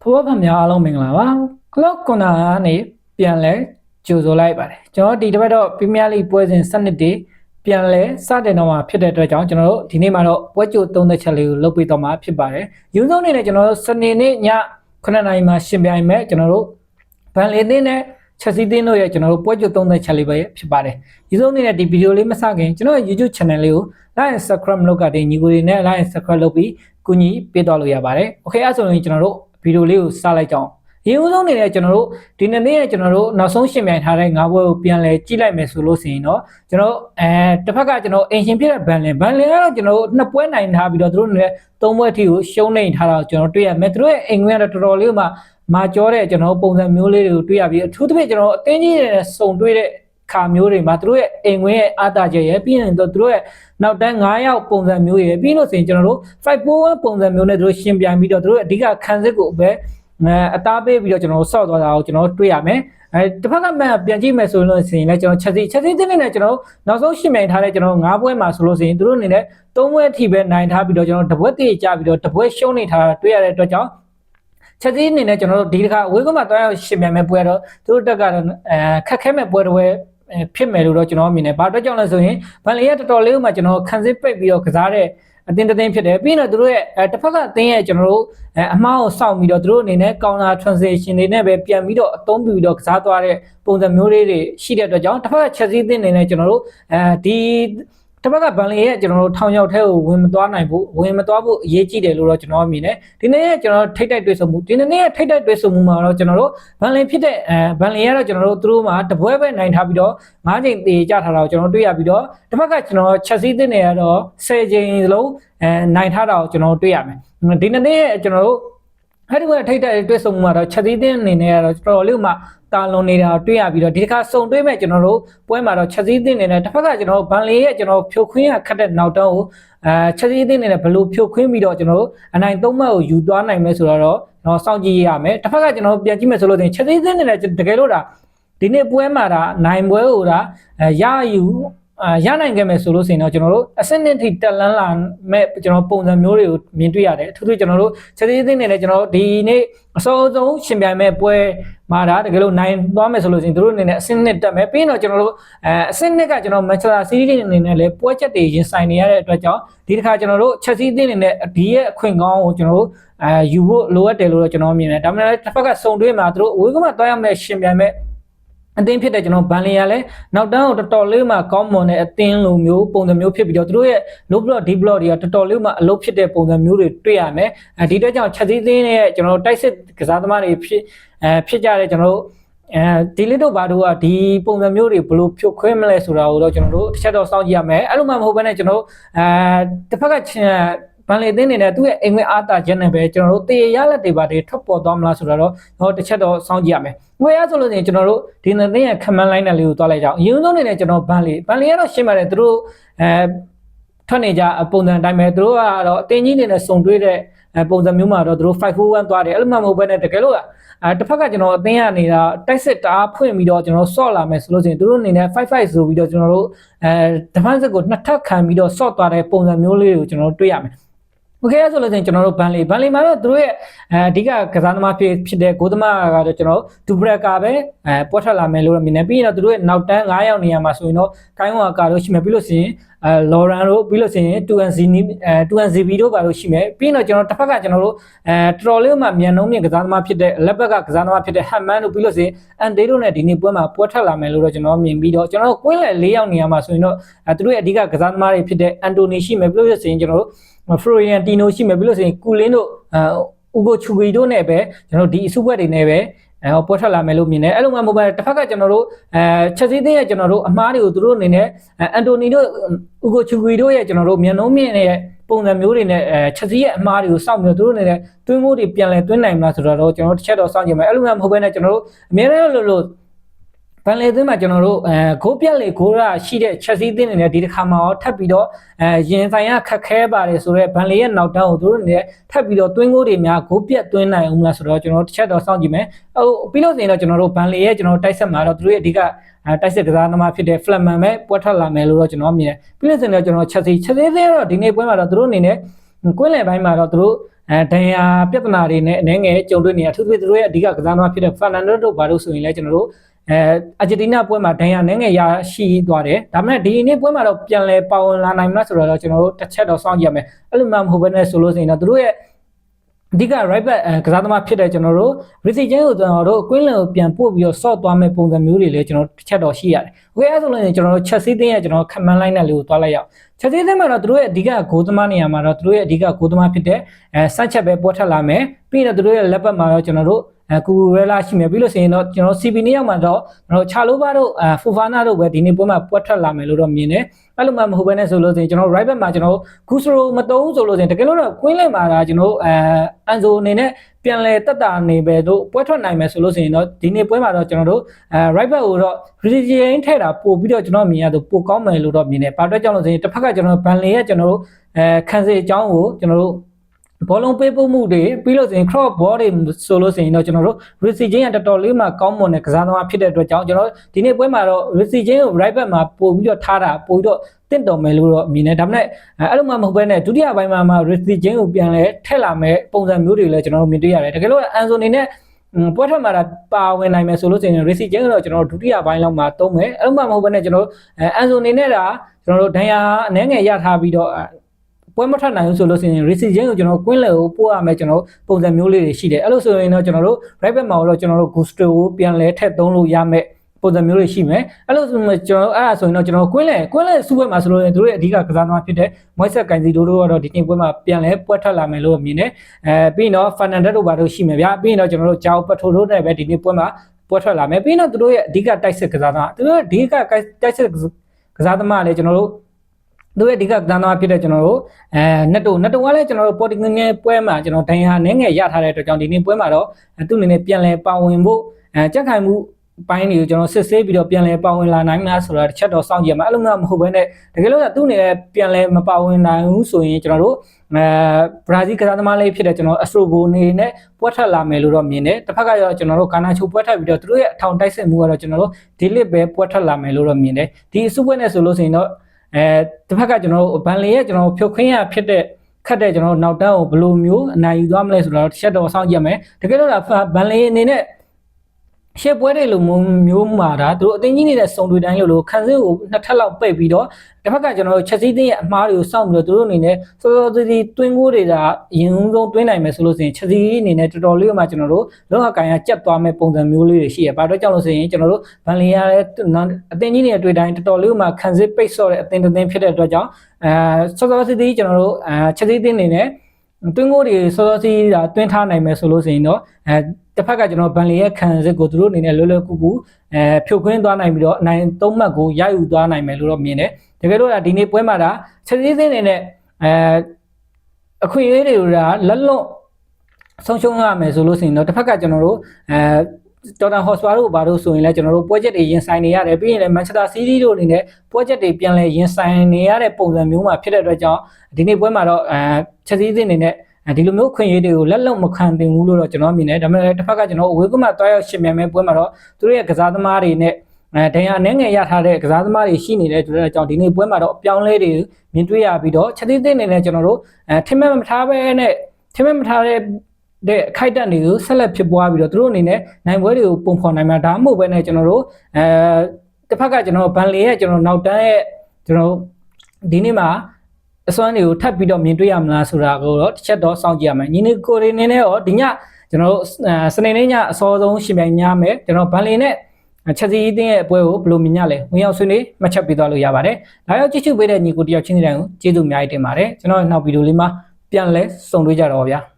ဖဘောဖမ်များအားလုံးမင်္ဂလာပါ clock corner ကနေပြန်လဲကြိုဆိုလိုက်ပါတယ်ကျွန်တော်ဒီတစ်ပတ်တော့ Premier League ပွဲစဉ်7နှစ်တည်းပြန်လဲစတင်တော့မှာဖြစ်တဲ့အတွက်ကြောင့်ကျွန်တော်တို့ဒီနေ့မှာတော့ပွဲကြိုသုံးသက်ချက်လေးကိုလုပ်ပေးတော့မှာဖြစ်ပါတယ်ယူဆုံးအနေနဲ့ကျွန်တော်တို့စနေနေ့ည9နာရီမှာရှင်ပြိုင်မဲ့ကျွန်တော်တို့ဗန်လီတင်းနဲ့ချက်စီတင်းတို့ရဲ့ကျွန်တော်တို့ပွဲကြိုသုံးသက်ချက်လေးပဲဖြစ်ပါတယ်ယူဆုံးအနေနဲ့ဒီဗီဒီယိုလေးမစခင်ကျွန်တော်ရဲ့ YouTube channel လေးကို like and subscribe လုပ်ကတဲ့ညီကိုတွေနဲ့ like and subscribe လုပ်ပြီးကူညီပေးတော့လို့ရပါတယ်โอเคအဲ့ဆိုရင်ကျွန်တော်တို့ ဗီဒီယိုလေးကိုစလိုက်ကြအောင်ရေဦးဆုံးနေတဲ့ကျွန်တော်တို့ဒီနေ့နေ့ကျွန်တော်တို့နောက်ဆုံးရှင်ပြိုင်ထားတဲ့ငါးဘွဲကိုပြန်လဲကြည့်လိုက်မယ်ဆိုလို့ရှိရင်တော့ကျွန်တော်အဲတစ်ဖက်ကကျွန်တော်အင်ရှင်ဖြစ်တဲ့ဘန်လင်ဘန်လင်ကတော့ကျွန်တော်တို့နှစ်ပွဲနိုင်ထားပြီးတော့သူတို့နဲ့သုံးပွဲအထိကိုရှုံးနေထားတာကိုကျွန်တော်တွေ့ရမယ်သူတို့ရဲ့အိမ်ဝင်ကတော့တော်တော်လေးမှမာကြောတဲ့ကျွန်တော်ပုံစံမျိုးလေးတွေကိုတွေ့ရပြီးအထူးသဖြင့်ကျွန်တော်အတင်းကြီးနဲ့စုံတွေ့တဲ့ ခါမျိုးတွေမှာသူတို့ရဲ့အိမ်ဝင်ရဲ့အာတာချက်ရဲ့ပြီးရင်တော့သူတို့ရဲ့နောက်တန်း9ယောက်ပုံစံမျိုးရဲ့ပြီးလို့ဆိုရင်ကျွန်တော်တို့541ပုံစံမျိုးနဲ့သူတို့ရှင်ပြိုင်ပြီးတော့သူတို့အဓိကခံစစ်ကိုပဲအဲအသားပေးပြီးတော့ကျွန်တော်တို့ဆော့သွားတာကိုကျွန်တော်တို့တွေ့ရမယ်အဲတစ်ဖက်ကမှပြန်ကြည့်မယ်ဆိုလို့ရှိရင်လည်းကျွန်တော်ချက်စီချက်စီတင်းနဲ့ကျွန်တော်နောက်ဆုံးရှင်ပြိုင်ထားတဲ့ကျွန်တော်9ပွဲမှာဆိုလို့ရှိရင်သူတို့အနေနဲ့3ပွဲအထိပဲနိုင်ထားပြီးတော့ကျွန်တော်တပွဲတည်းကြပြီးတော့တပွဲရှုံးနေထားတာတွေ့ရတဲ့အတွက်ကြောင့်ချက်စီအနေနဲ့ကျွန်တော်တို့ဒီတစ်ခါဝေးကမှတွားရရှင်ပြိုင်မဲ့ပွဲတော့သူတို့တက်ကတော့အဲခက်ခဲမဲ့ပွဲတစ်ပွဲ ဖြစ်မယ်လို့တော့ကျွန်တော်မြင်တယ်။ဘာအတွက်ကြောင့်လဲဆိုရင်ဗန်လီရဲ့တော်တော်လေးမှကျွန်တော်ခံစစ်ပိတ်ပြီးတော့ကစားတဲ့အတင်းတင်းဖြစ်တယ်။ပြီးတော့သူတို့ရဲ့တစ်ဖက်ကအတင်းရဲ့ကျွန်တော်တို့အမှားကိုစောင့်ပြီးတော့သူတို့အနေနဲ့ counter transition တွေနဲ့ပဲပြန်ပြီးတော့အသုံးပြုပြီးတော့ကစားသွားတဲ့ပုံစံမျိုးလေးတွေရှိတဲ့အတွက်ကြောင့်တစ်ဖက်ကချက်စီးတင်းနေနဲ့ကျွန်တော်တို့အဲဒီ တစ်ဖက်ကဗန်လီရဲ့ကျွန်တော်တို့ထောင်ရောက်ထဲကိုဝင်မသွားနိုင်ဘူးဝင်မသွားဖို့အရေးကြီးတယ်လို့တော့ကျွန်တော်မြင်တယ်ဒီနေ့ရဲ့ကျွန်တော်ထိတ်တိုက်တွေ့ဆုံမှုဒီနေ့ရဲ့ထိတ်တိုက်တွေ့ဆုံမှုမှာတော့ကျွန်တော်တို့ဗန်လီဖြစ်တဲ့အဲဗန်လီကတော့ကျွန်တော်တို့သူတို့မှာတပွဲပဲနိုင်ထားပြီးတော့၅ချိန်တေကြထားတာကိုကျွန်တော်တွေ့ရပြီးတော့တစ်ဖက်ကကျွန်တော်ချက်စီးတင်နေရတော့10ချိန်စလုံးအဲနိုင်ထားတာကိုကျွန်တော်တွေ့ရမယ်ဒီနေ့ရဲ့ကျွန်တော်တို့ အဲ့ဒီကထိတ်တိုက်တွေ့ဆုံမှုမှာတော့ချက်သီးသင်းအနေနဲ့ကတော့တော်တော်လေးမှတာလွန်နေတာတွေ့ရပြီးတော့ဒီတစ်ခါစုံတွေ့မဲ့ကျွန်တော်တို့ပွဲမှာတော့ချက်သီးသင်းနေနဲ့တစ်ဖက်ကကျွန်တော်တို့ဘန်လီရဲ့ကျွန်တော်ဖြိုခွင်းရခတ်တဲ့နောက်တောင်းကိုအဲချက်သီးသင်းနေနဲ့ဘယ်လိုဖြိုခွင်းပြီးတော့ကျွန်တော်တို့အနိုင်သုံးမှတ်ကိုယူသွားနိုင်မယ်ဆိုတော့တော့စောင့်ကြည့်ရမယ်တစ်ဖက်ကကျွန်တော်ပြန်ကြည့်မယ်ဆိုလို့တင်ချက်သီးသင်းနေနဲ့တကယ်လို့ဒါဒီနေ့ပွဲမှာဒါနိုင်ပွဲဟိုဒါရယူ အာရနိုင်ခဲ့မယ်ဆိုလို့ဆိုရင်တော့ကျွန်တော်တို့အစနစ်ထိတက်လန်းလာမဲ့ကျွန်တော်ပုံစံမျိုးတွေကိုမြင်တွေ့ရတယ်အထူးသဖြင့်ကျွန်တော်တို့ချက်သေးသေးနေလဲကျွန်တော်တို့ဒီနေ့အစောဆုံးရှင်ပြိုင်မဲ့ပွဲမှာဒါတကယ်လို့နိုင်သွားမယ်ဆိုလို့ရှိရင်တို့အနေနဲ့အစနစ်တက်မယ်ပြီးတော့ကျွန်တော်တို့အဲအစနစ်ကကျွန်တော်မန်ချက်စတာစီးတီးအနေနဲ့လည်းပွဲချက်တွေရင်ဆိုင်နေရတဲ့အတွက်ကြောင့်ဒီတစ်ခါကျွန်တော်တို့ချက်စီးသေးနေနဲ့ဒီရဲ့အခွင့်ကောင်းကိုကျွန်တော်တို့အဲယူဖို့လိုအပ်တယ်လို့တော့ကျွန်တော်မြင်တယ်ဒါမှမဟုတ်တစ်ဖက်ကစုံတွဲမှာတို့ဝေးကမှတွားရမယ့်ရှင်ပြိုင်မဲ့ အသင်းဖြစ်တဲ့ကျွန်တော်ဗန်လီယာလည်းနောက်တန်းကိုတော်တော်လေးမှကောင်းမွန်တဲ့အသင်းလိုမျိုးပုံစံမျိုးဖြစ်ပြီးတော့သူတို့ရဲ့ low block deep block တွေကတော်တော်လေးမှအလုပ်ဖြစ်တဲ့ပုံစံမျိုးတွေတွေ့ရမယ်အဲဒီအတွက်ကြောင့်ချက်သီးသင်းရဲ့ကျွန်တော်တိုက်စစ်ကစားသမားတွေဖြစ်အဲဖြစ်ကြတဲ့ကျွန်တော်တို့အဲဒီလစ်တို့ဘာတို့ကဒီပုံစံမျိုးတွေဘယ်လိုဖြုတ်ခွဲမလဲဆိုတာကိုတော့ကျွန်တော်တို့တစ်ချက်တော့စောင့်ကြည့်ရမယ်အဲ့လိုမှမဟုတ်ဘဲနဲ့ကျွန်တော်တို့အဲတစ်ဖက်ကဗ န်လေသင်းနေနဲ့သူ့ရဲ့အိမ်ဝင်အားတာချက်နဲ့ပဲကျွန်တော်တို့တေရလက်တွေပါတွေထွက်ပေါ်သွားမလားဆိုတော့တော့တစ်ချက်တော့စောင့်ကြည့်ရမယ်ငွေရဆိုလို့ရှိရင်ကျွန်တော်တို့ဒီနေ့သင်းရဲ့ခမန်းလိုင်းနဲ့လေးကိုတွားလိုက်ကြအောင်အရင်ဆုံးနေနဲ့ကျွန်တော်ဗန်လေဗန်လေကတော့ရှင်းပါတယ်သူတို့အဲထွက်နေကြပုံစံအတိုင်းပဲသူတို့ကတော့အတင်းကြီးနေနဲ့စုံတွေးတဲ့ပုံစံမျိုးမှာတော့သူတို့541သွားတယ်အဲ့လိုမှမဟုတ်ဘဲနဲ့တကယ်လို့အဲတစ်ဖက်ကကျွန်တော်အသင်းရနေတာတိုက်စစ်တားဖွင့်ပြီးတော့ကျွန်တော်ဆော့လာမယ်ဆိုလို့ရှိရင်သူတို့အနေနဲ့55ဆိုပြီးတော့ကျွန်တော်တို့အဲ defense ကိုနှစ်ထပ်ခံပြီးတော့ဆော့သွားတဲ့ပုံစံမျိုးလေးကိုကျွန်တော်တို့တွေ့ရမယ် မခဲရဆိုလို့ဆိုရင်ကျွန်တော်တို့ဘန်လီဘန်လီမှာတော့သူတို့ရဲ့အဓိကကစားသမားဖြစ်ဖြစ်တဲ့ဂိုးသမားကတော့ကျွန်တော်တို့ဒူဘရကာပဲအဲပွက်ထွက်လာမယ်လို့မြင်နေပြီးတော့သူတို့ရဲ့နောက်တန်း9ယောက်နေရာမှာဆိုရင်တော့ကိုင်းဝါကာတို့ရှိမယ်ပြီးလို့ဆိုရင်အဲလော်ရန်တို့ပြီးလို့ဆိုရင် 2NZ အဲ 2NZB တို့ပါလို့ရှိမယ်ပြီးတော့ကျွန်တော်တစ်ဖက်ကကျွန်တော်တို့အဲတော်တော်လေးမှမြန်နှုံးမြင့်ကစားသမားဖြစ်တဲ့လက်ဘက်ကကစားသမားဖြစ်တဲ့ဟမ်မန်တို့ပြီးလို့ဆိုရင်အန်ဒေးတို့နဲ့ဒီနေ့ပွဲမှာပွဲထွက်လာမယ်လို့တော့ကျွန်တော်မြင်ပြီးတော့ကျွန်တော်တို့ကွင်းလယ်၄ယောက်နေရာမှာဆိုရင်တော့သူတို့ရဲ့အဓိကကစားသမားတွေဖြစ်တဲ့အန်တိုနီရှိမယ်ပြီးလို့ဆိုရင်ကျွန်တော်တို့ဖရိုရီယန်တီနိုရှိမယ်ပြီးလို့ဆိုရင်ကူလင်းတို့အူဂိုချူဂီတို့နဲ့ပဲကျွန်တော်ဒီအစုဘွက်တွေနဲ့ပဲအဲပေါ်ထွက်လာမယ်လို့မြင်တယ်အဲ့လိုမှမဟုတ်ပါတစ်ဖက်ကကျွန်တော်တို့အဲချက်စီးသိရဲ့ကျွန်တော်တို့အမားတွေကိုသူတို့အနေနဲ့အန်တိုနီတို့ဥဂိုချူဂီတို့ရဲ့ကျွန်တော်တို့မြန်နှုံးမြင့်တဲ့ပုံစံမျိုးတွေနဲ့အဲချက်စီးရဲ့အမားတွေကိုစောင့်ပြီးသူတို့အနေနဲ့တွင်းမိုးတွေပြန်လဲတွင်းနိုင်မလားဆိုတော့ကျွန်တော်တို့တစ်ချက်တော့စောင့်ကြည့်မယ်အဲ့လိုမှမဟုတ်ဘဲနဲ့ကျွန်တော်တို့အများနဲ့လို့လို့ ဗန်လေသင်းမှာကျွန်တော်တို့အဲဂိုးပြက်လေဂိုးရရှိတဲ့ချက်စီးသင်းနေနဲ့ဒီတစ်ခါမှာရောထပ်ပြီးတော့အဲရင်ဆိုင်ရခက်ခဲပါတယ်ဆိုတော့ဗန်လေရဲ့နောက်တန်းကိုသူတို့နေထပ်ပြီးတော့တွင်းကိုတွေများဂိုးပြက်တွင်းနိုင်အောင်လားဆိုတော့ကျွန်တော်တစ်ချက်တော့စောင့်ကြည့်မယ်ဟိုပြီးလို့ဆိုရင်တော့ကျွန်တော်တို့ဗန်လေရဲ့ကျွန်တော်တိုက်ဆက်မှာတော့သူတို့ရဲ့အဓိကတိုက်စစ်ကစားသမားဖြစ်တဲ့ Flatman ပဲပွက်ထွက်လာမယ်လို့တော့ကျွန်တော်မြင်တယ်ပြီးလို့ဆိုရင်တော့ကျွန်တော်ချက်စီချက်စီသင်းတော့ဒီနေ့ပွဲမှာတော့သူတို့အနေနဲ့ကွင်းလယ်ပိုင်းမှာတော့သူတို့အဲဒဏ်ရာပြဿနာတွေနဲ့အနေငယ်ကြုံတွေ့နေရအထူးသဖြင့်သူတို့ရဲ့အဓိကကစားသမားဖြစ်တဲ့ဖာနန်ဒိုတို့ဘာလို့ဆိုရင်လည်းကျွန်တော်တို့ အဲအာဂျင်တီးနားပွဲမှာဒဏ်ရာအနေငယ်ရရှိသွားတယ်ဒါပေမဲ့ဒီနေ့ပွဲမှာတော့ပြန်လဲပါဝင်လာနိုင်မလားဆိုတော့ကျွန်တော်တို့တစ်ချက်တော့စောင့်ကြည့်ရမယ်အဲ့လိုမှမဟုတ်ဘဲနဲ့ဆိုလို့ဆိုရင်တော့သူတို့ရဲ့အဓိက right back ကစားသမားဖြစ်တဲ့ကျွန်တော်တို့ Ricky Jane ကိုကျွန်တော်တို့ကွင်းလန်ကိုပြန်ပို့ပြီးတော့ sort သွားမဲ့ပုံစံမျိုးတွေလည်းကျွန်တော်တစ်ချက်တော့ရှိရတယ်။ Okay အဲ့ဆိုလို့ကျွန်တော်တို့ Chelsea တင်းရဲ့ကျွန်တော် command line နဲ့လေးကိုတွားလိုက်ရအောင်။ Chelsea တင်းမှာတော့သူတို့ရဲ့အဓိကဂိုးသမားနေရာမှာတော့သူတို့ရဲ့အဓိကဂိုးသမားဖြစ်တဲ့အဲစက်ချက်ပဲပေါ်ထွက်လာမယ်။ ပြီးတော့သူတို့ရဲ့လက်ပတ်မှာတော့ကျွန်တော်တို့အဲကူရဲလာရှိမယ်ပြီးလို့ဆိုရင်တော့ကျွန်တော် CB နှစ်ယောက်မှာတော့ကျွန်တော်ချာလိုဘာတို့အဲဖူဖာနာတို့ပဲဒီနေ့ပွဲမှာပွက်ထွက်လာမယ်လို့တော့မြင်တယ်အဲ့လိုမှမဟုတ်ဘဲနဲ့ဆိုလို့ဆိုရင်ကျွန်တော် right back မှာကျွန်တော်ဂူစရိုမတုံးဆိုလို့ဆိုရင်တကယ်လို့တော့ကွင်းလင်မှာဒါကျွန်တော်အဲအန်ဇိုအနေနဲ့ပြန်လဲတက်တာနေပဲတို့ပွဲထွက်နိုင်မယ်ဆိုလို့ဆိုရင်တော့ဒီနေ့ပွဲမှာတော့ကျွန်တော်တို့အဲ right back ကိုတော့ Brazilian ထဲတာပို့ပြီးတော့ကျွန်တော်မြင်ရတော့ပိုကောင်းမယ်လို့တော့မြင်တယ်ဘာအတွက်ကြောင့်လို့ဆိုရင်တစ်ဖက်ကကျွန်တော်ဘန်လီရဲ့ကျွန်တော်တို့အဲခန်းစီအကြောင်းကိုကျွန်တော်တို့ ဘောလုံးပေးပို့မှုတွေပြီးလို့ဆိုရင် cross ball တွေဆိုလို့ဆိုရင်တော့ကျွန်တော်တို့ Ricky Jane ကတော်တော်လေးမှကောင်းမွန်တဲ့ကစားသမားဖြစ်တဲ့အတွက်ကြောင့်ကျွန်တော်ဒီနေ့ပွဲမှာတော့ Ricky Jane ကို right back မှာပို့ပြီးတော့ထားတာပို့ပြီးတော့တင့်တော်မယ်လို့တော့မြင်တယ်ဒါပေမဲ့အဲ့လိုမှမဟုတ်ဘဲနဲ့ဒုတိယပိုင်းမှာမှ Ricky Jane ကိုပြန်လဲထက်လာမဲ့ပုံစံမျိုးတွေလည်းကျွန်တော်တို့မြင်တွေ့ရတယ်တကယ်လို့အန်ဆိုနေနဲ့ပွဲထွက်မှာပါဝင်နိုင်မယ်ဆိုလို့ဆိုရင် Ricky Jane တော့ကျွန်တော်တို့ဒုတိယပိုင်းလောက်မှာသုံးမယ်အဲ့လိုမှမဟုတ်ဘဲနဲ့ကျွန်တော်တို့အန်ဆိုနေနဲ့ဒါကျွန်တော်တို့ဒဏ်ရာအနှဲငယ်ရထားပြီးတော့ ပွဲမထွက်နိုင်ဘူးဆိုလို့ဆိုရင် Racing ကိုကျွန်တော်ကွင်းလယ်ကိုပို့ရမယ်ကျွန်တော်ပုံစံမျိုးလေးတွေရှိတယ်အဲ့လိုဆိုရင်တော့ကျွန်တော်တို့ right back မှာတော့ကျွန်တော်တို့ Gusto ကိုပြန်လဲထက်သုံးလို့ရမယ်ပုံစံမျိုးတွေရှိမယ်အဲ့လိုဆိုရင်ကျွန်တော်အဲ့ဒါဆိုရင်တော့ကျွန်တော်ကွင်းလယ်ကွင်းလယ်စုပွဲမှာဆိုလို့ရင်တို့ရဲ့အဓိကကစားသမားဖြစ်တဲ့ Moises Caicedo တို့ကတော့ဒီနေ့ပွဲမှာပြန်လဲပွဲထွက်လာမယ်လို့မြင်တယ်အဲပြီးရင်တော့ Fernandez တို့ဘာတို့ရှိမယ်ဗျာပြီးရင်တော့ကျွန်တော်တို့ Joao Pedro တို့နဲ့ပဲဒီနေ့ပွဲမှာပွဲထွက်လာမယ်ပြီးရင်တော့တို့ရဲ့အဓိကတိုက်စစ်ကစားသမားတို့ရဲ့အဓိကတိုက်စစ်ကစားသမားလည်းကျွန်တော်တို့ တို့ရဲ့အဓိကကစားသမားဖြစ်တဲ့ကျွန်တော်တို့အဲနက်တိုနက်တိုကလည်းကျွန်တော်တို့ပေါ်တင်ငယ်ပွဲမှာကျွန်တော်ဒိုင်ဟာနည်းငယ်ရထားတဲ့အတွက်ကြောင့်ဒီနေ့ပွဲမှာတော့သူ့အနေနဲ့ပြန်လဲပါဝင်ဖို့အဲကြက်ခိုင်မှုပိုင်းတွေကိုကျွန်တော်စစ်ဆေးပြီးတော့ပြန်လဲပါဝင်လာနိုင်မလားဆိုတာတစ်ချက်တော့စောင့်ကြည့်ရမှာအဲ့လိုမျိုးမဟုတ်ဘဲနဲ့တကယ်လို့သူ့အနေနဲ့ပြန်လဲမပါဝင်နိုင်ဘူးဆိုရင်ကျွန်တော်တို့အဲဘရာဇီးကစားသမားလေးဖြစ်တဲ့ကျွန်တော်အစထရိုဘိုနေနဲ့ပွဲထွက်လာမယ်လို့တော့မြင်တယ်တစ်ဖက်ကကျတော့ကျွန်တော်တို့ကာနာချိုပွဲထွက်ပြီးတော့သူတို့ရဲ့အထောင်တိုက်စစ်မှုကတော့ကျွန်တော်တို့ဒီလစ်ပဲပွဲထွက်လာမယ်လို့တော့မြင်တယ်ဒီအစုပွဲနဲ့ဆိုလို့ဆိုရင်တော့ အဲတစ်ဖက်ကကျွန်တော်တို့ဘန်လီရဲ့ကျွန်တော်ဖြုတ်ခင်းရဖြစ်တဲ့ခတ်တဲ့ကျွန်တော်တို့နောက်တန်းကိုဘယ်လိုမျိုးအနိုင်ယူသွားမလဲဆိုတော့တစ်ချက်တော့စောင့်ကြည့်ရမယ်တကယ်လို့ဒါဘန်လီအနေနဲ့ ရှေ့ပွဲတွေလိုမျိုးမှာဒါသူတို့အတင်းကြီးနေတဲ့စုံတွေတိုင်းလို့လို့ခန်းစင်းကိုနှစ်ထပ်လောက်ပိတ်ပြီးတော့တစ်ဖက်ကကျွန်တော်တို့ချက်စည်းတင်းရဲ့အမားတွေကိုစောင့်ပြီးတော့သူတို့အနေနဲ့စောစောစီးစီးတွင်းကိုးတွေကရင်ဦးဆုံးတွင်းနိုင်မယ်ဆိုလို့ဆိုရင်ချက်စည်းအနေနဲ့တော်တော်လေးမှကျွန်တော်တို့လောကကန်ရကြက်သွားမဲ့ပုံစံမျိုးလေးတွေရှိရပါတော့ကြောင့်လို့ဆိုရင်ကျွန်တော်တို့ဗန်လီယာရဲ့အတင်းကြီးနေတဲ့တွေ့တိုင်းတော်တော်လေးမှခန်းစင်းပိတ်ဆော့တဲ့အတင်းတင်းဖြစ်တဲ့အတွက်ကြောင့်အဲစောစောစီးစီးကျွန်တော်တို့အဲချက်စည်းတင်းအနေနဲ့တွင်းကိုးတွေစောစောစီးတာတွင်းထားနိုင်မယ်ဆိုလို့ဆိုရင်တော့အဲ တစ်ဖက်ကကျွန်တော်ဗန်လီရဲ့ခံစစ်ကိုသူတို့အနေနဲ့လွယ်လွယ်ကူကူအဲဖြုတ်ခွင်းသွားနိုင်ပြီးတော့အနိုင်သုံးမှတ်ကိုရယူသွားနိုင်မယ်လို့တော့မြင်တယ်တကယ်လို့ဒါဒီနေ့ပွဲမှာဒါချက်စည်းစင်းနေနဲ့အဲအခွင့်အရေးတွေကလက်လွတ်ဆုံးရှုံးရမယ်ဆိုလို့ဆိုရင်တော့တစ်ဖက်ကကျွန်တော်တို့အဲတော်တန်ဟော့စပါတို့ဘာလို့ဆိုရင်လဲကျွန်တော်တို့ပွဲချက်တွေရင်ဆိုင်နေရတယ်ပြီးရင်လည်းမန်ချက်စတာစီးတီးတို့အနေနဲ့ပွဲချက်တွေပြန်လဲရင်ဆိုင်နေရတဲ့ပုံစံမျိုးမှာဖြစ်တဲ့အတွက်ကြောင့်ဒီနေ့ပွဲမှာတော့အဲချက်စည်းစင်းနေနဲ့ ဒီလိုမျိုးခွင့်ရေးတွေကိုလက်လုံမခံတင်ဘူးလို့တော့ကျွန်တော်မြင်တယ်ဒါပေမဲ့တစ်ဖက်ကကျွန်တော်အဝေးကမှတွားရောက်ရှင်မြန်မဲ့ပွဲမှာတော့သူတို့ရဲ့ကစားသမားတွေနဲ့အဲဒဏ်ရာအနေငယ်ရထားတဲ့ကစားသမားတွေရှိနေတဲ့ဆိုတဲ့အကြောင်းဒီနေ့ပွဲမှာတော့အပြောင်းလဲတွေမြင်တွေ့ရပြီးတော့ချက်သေးသေးနေနဲ့ကျွန်တော်တို့အဲထင်မဲ့မထားပဲနဲ့ထင်မဲ့မထားတဲ့တဲ့အခိုက်အတန့်တွေကိုဆက်လက်ဖြစ်ပွားပြီးတော့သူတို့အနေနဲ့နိုင်ပွဲတွေကိုပုံဖော်နိုင်မှာဒါမှမဟုတ်ပဲနဲ့ကျွန်တော်တို့အဲတစ်ဖက်ကကျွန်တော်ဘန်လီရဲ့ကျွန်တော်နောက်တန်းရဲ့ကျွန်တော်ဒီနေ့မှာ အစွမ်းတွေကိုထပ်ပြီးတော့မြင်တွေ့ရမလားဆိုတာကိုတော့တစ်ချက်တော့စောင့်ကြည့်ရမယ်ညီနေကိုရီနေနဲ့ရောဒီညကျွန်တော်တို့စနေနေ့ညအစောဆုံးရှင်ပြိုင်ညမယ်ကျွန်တော်ဘန်လီနဲ့ချက်စီအင်းရဲ့အပွဲကိုဘယ်လိုမြင်ရလဲဝင်ရောက်ဆွေးနွေးမှတ်ချက်ပေးသွားလို့ရပါတယ်။ဒါရောက်ကြည့်ရှုပေးတဲ့ညီကိုတယောက်ချင်းတိုင်းကိုကျေးဇူးအများကြီးတင်ပါတယ်။ကျွန်တော်နောက်ဗီဒီယိုလေးမှာပြန်လဲဆုံတွေ့ကြတော့ဗျာ။